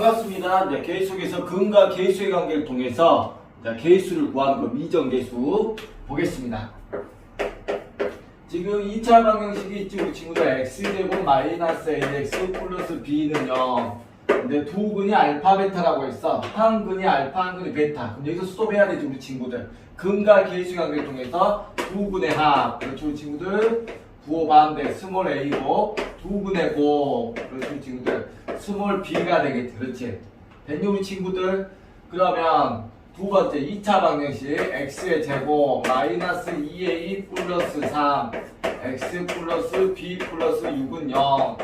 자, 이제 계속해서 근과 계수의 관계를 통해서 자, 계수를 구하는 거 미정계수 보겠습니다. 지금 2차 방정식이 있지 우리 친구들 x제곱 마이너스 ax 플러스 b는 0 근데 두 근이 알파 베타라고 했어. 한 근이 알파 한 근이 베타. 그럼 여기서 스톱해야 되지 우리 친구들. 근과 계수 관계를 통해서 두 근의 합. 그렇죠 우리 친구들? 부호 반대 스몰 a고 두 근의 곱 그렇죠 우리 친구들 스몰 b가 되겠지 그렇지. 됐니 우리 친구들 그러면 두 번째 2차 방정식 x의 제곱 마이너스 2a 플러스 3 x 플러스 b 플러스 6은 0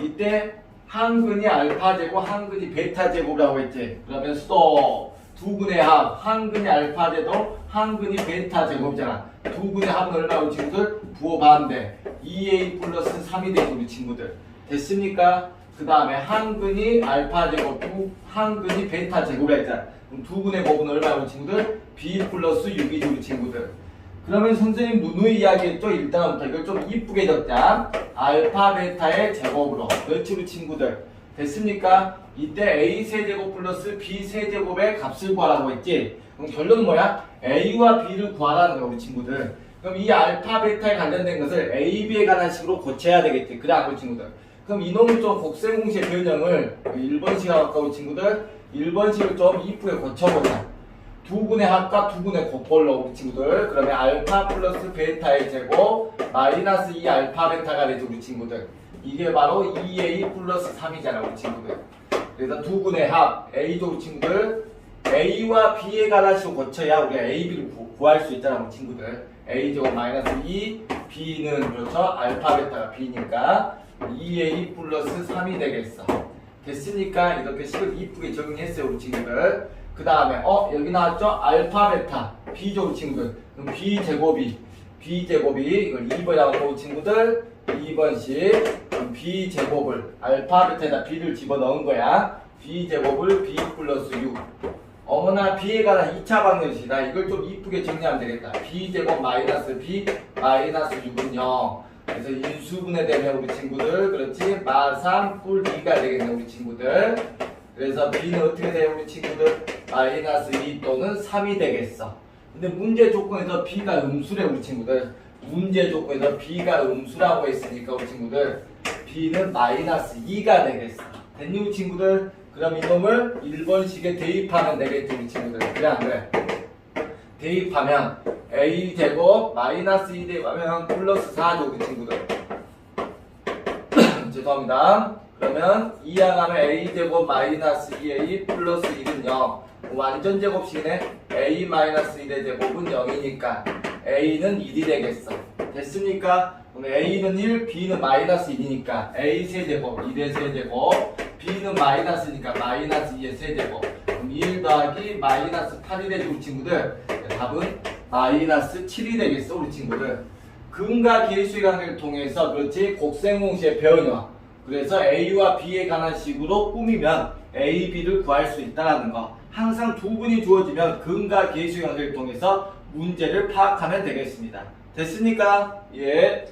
이때 한 근이 알파 제곱 한 근이 베타 제곱이라고 했지. 그러면 수도 두 근의 합 한 근이 알파 제곱 한 근이 베타 제곱이잖아. 두 근의 합은 얼마고 친구들? 부호 반대. 2a 플러스 3이 되고 우리 친구들. 됐습니까? 그 다음에 한 근이 알파 제곱 두- 한 근이 베타 제곱이라 했잖아 그럼 두 근의 곱은 얼마고 친구들? b 플러스 6이죠 우리 친구들 그러면 선생님 누누이 이야기했죠? 일단부터 이걸 좀 이쁘게 적자. 알파 베타의 제곱으로. 그렇지 우리 친구들. 됐습니까? 이때 a 세제곱 플러스 b 세제곱의 값을 구하라고 했지. 그럼 결론은 뭐야? a와 b를 구하라는 거야 우리 친구들. 그럼 이 알파 베타에 관련된 것을 a, b에 관한 식으로 고쳐야 되겠지. 그래 안 우리 친구들. 그럼 이놈을 좀 곡線공시의 변형을 1번식 하고 우리 친구들 1번식을 좀 이쁘게 고쳐보자. 두 분의 합과 두 분의 곱벌로 우리 친구들 그러면 알파 플러스 베타의 제곱 마이너스 2 알파 베타가 되죠 우리 친구들. 이게 바로 2a 플러스 3이잖아 우리 친구들. 그래서 두 분의 합 a죠 우리 친구들 a와 관한 식으로 고쳐야 우리가 a, b를 구, 구할 수 있잖아 우리 친구들. A 제곱 마이너스 2 b는 그렇죠? 알파 베타가 b니까 2a 플러스 3이 되겠어. 됐으니까 이렇게 식을 이쁘게 정리했어요 우리 친구들. 그 다음에 어 여기 나왔죠? 알파 베타. B죠 우리 친구들. 그럼 b 제곱이 b 제곱이 이걸 2번이라고 우리 친구들. 2번씩 그럼 b 제곱을 알파 베타에다 b를 집어넣은 거야. B 제곱을 b 플러스 6 어머나 b에 관한 2차 방정식이다. 이걸 좀 이쁘게 정리하면 되겠다. B 제곱 마이너스 b 마이너스 6은 0 그래서 인수분해 되면 우리 친구들 그렇지? 마3 뿔 2가 되겠네 우리 친구들. 그래서 b는 어떻게 돼요 우리 친구들? 마이너스 2 또는 3이 되겠어. 근데 문제 조건에서 b가 음수래 우리 친구들. 문제 조건에서 b가 음수라고 했으니까 우리 친구들 b는 마이너스 2가 되겠어. 됐니 우리 친구들? 그럼 이놈을 1번식에 대입하면 되겠지 우리 친구들. 그래 안 그래? 대입하면 a 제곱 마이너스 2 대입하면 플러스 4죠 우리 친구들. 죄송합니다. 그러면 2항 하면 a 제곱 마이너스 2a 플러스 1은 0 완전 제곱식이네. A 마이너스 1의 제곱은 0이니까 a는 1이 되겠어. 됐습니까? 그럼 a는 1, b는 마이너스 1이니까 a 세제곱 1의 세제곱 b는 마이너스니까 마이너스 2의 세제곱 그럼 1 더하기 마이너스 8이 되죠 우리 친구들. 답은 마이너스 7이 되겠어 우리 친구들. 근과 관계를 통해서 그렇지 곡線공시의 변화 그래서 A와 B에 관한 식으로 꾸미면 A, B를 구할 수 있다는 거. 항상 두 분이 주어지면 근과 계수의 관계를 통해서 문제를 파악하면 되겠습니다. 됐습니까? 예